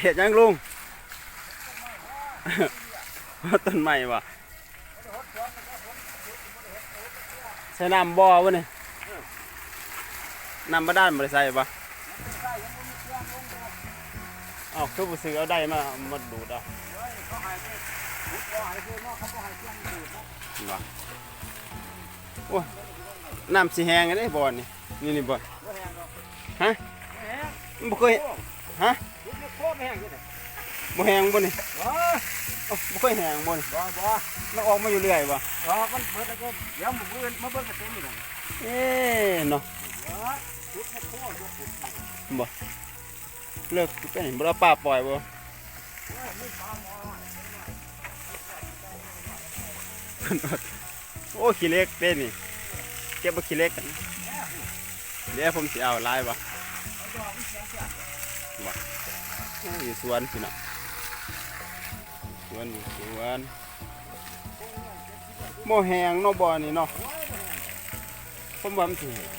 เห็ดยังลุงต้นใหม่วะใช้น้ำบ่อวะเนี่ยน้ำบาดาลบริใส่ปะเอ้าวคือผู้ซื้อเอาได้มามาดูดเอาว่ะโอ้ยน้ำสีแหงอันนี้บ่อนี่นี่นี่บ่อฮะมันบ่เคยฮะ บ่แหงบ่นี่เอ้าบ่เคยแหงบ่นี่มันออกมาอยู่เรื่อยบ่มันเบิดแล้วก็เดี๋ยวมาเบิ่งมาเบิ่งกันเต็มเลยเอ๊ะเนาะบ่เลิกเป็นบ่เอาปลาปล่อยบ่โอ้ขี้เล็กเด้นี่เก็บบ่ขี้เล็กกันเดี๋ยวผมสิเอาลายบ่บ่โอ้อยู่สวนพี่น้องสวนอยู่สวนบ่แห้งเนาะบ่อนี่เนาะผมว่ามันสิแห้ง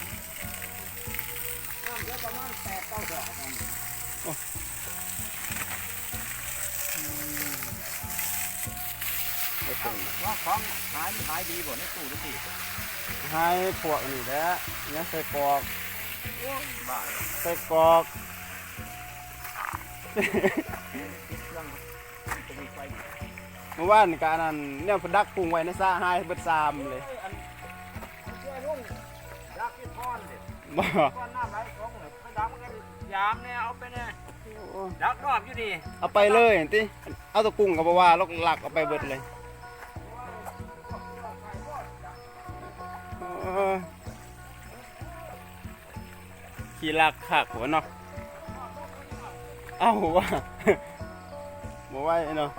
บ่ตรงว่าของขายขายดีบ่ในตู้ทุกทีให้พวกนี่แหละเนี่ยใส่กรอกบ้าใส่กรอกติด เครื่องจะมีไฟเมื่อวานนี่การนั้นเนี่ยเพนดักปรุงไว้ในซ่าให้เบิดซามเลยช่วยลุงรักที่พอนดิบ่ก้อนน้ำไหลของเลยไปดักมันก็ยามเนี่ยเอาไปเนี่ยดักรอบอยู่นี่เอาไปเลยติเอาตะกุ้งกับบ่ว่าลกหลักเอาไปเบิดเลยเออขี้ลักคักหัวเนาะ เอ้าว่าบ่ไหวเนาะ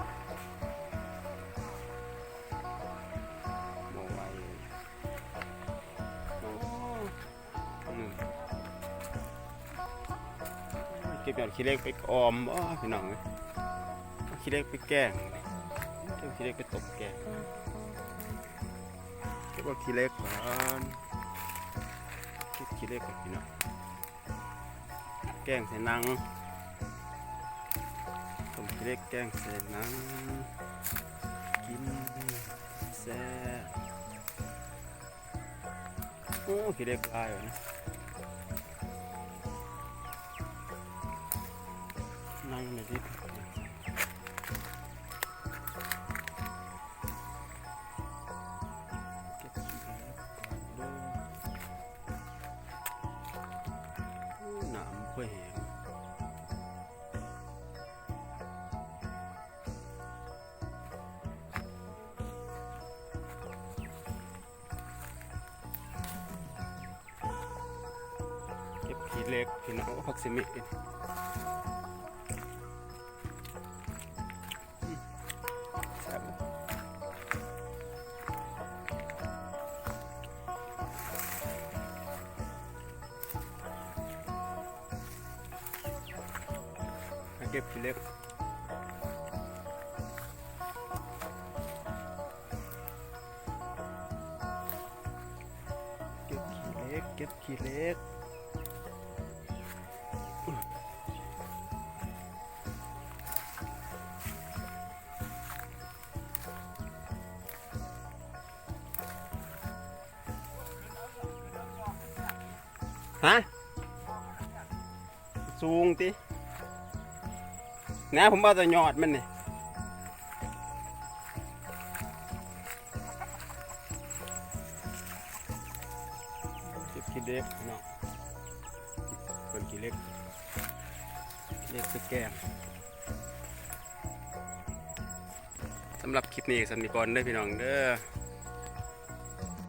บ่ไหวเก็บยอดขี้เล็กไปออมบ่พี่น้องขี้เล็กไปแกงเก็บขี้เล็กไปตบแกงเก็บขี้เล็กก่อนเก็บขี้เล็กก่อนพี่น้องแกงใส่นัง เล็กแกงเสร็จนังกินแซ่โอ้ขี้เล็กอายวะนะนั่งในที่ เก็บขี้เล็กพี่น้องพักสิมิเองแซ่บเลยให้เก็บขี้เล็กเก็บขี้เล็กเก็บขี้เล็ก ฮะสูงตินะผมว่าจะยอดมันนี่เก็บขี้เล็กเนาะคนขี้เล็ก เล็กสแกมสำหรับคลิปนี้สำนีก่อนเด้อพี่น้องเด้อ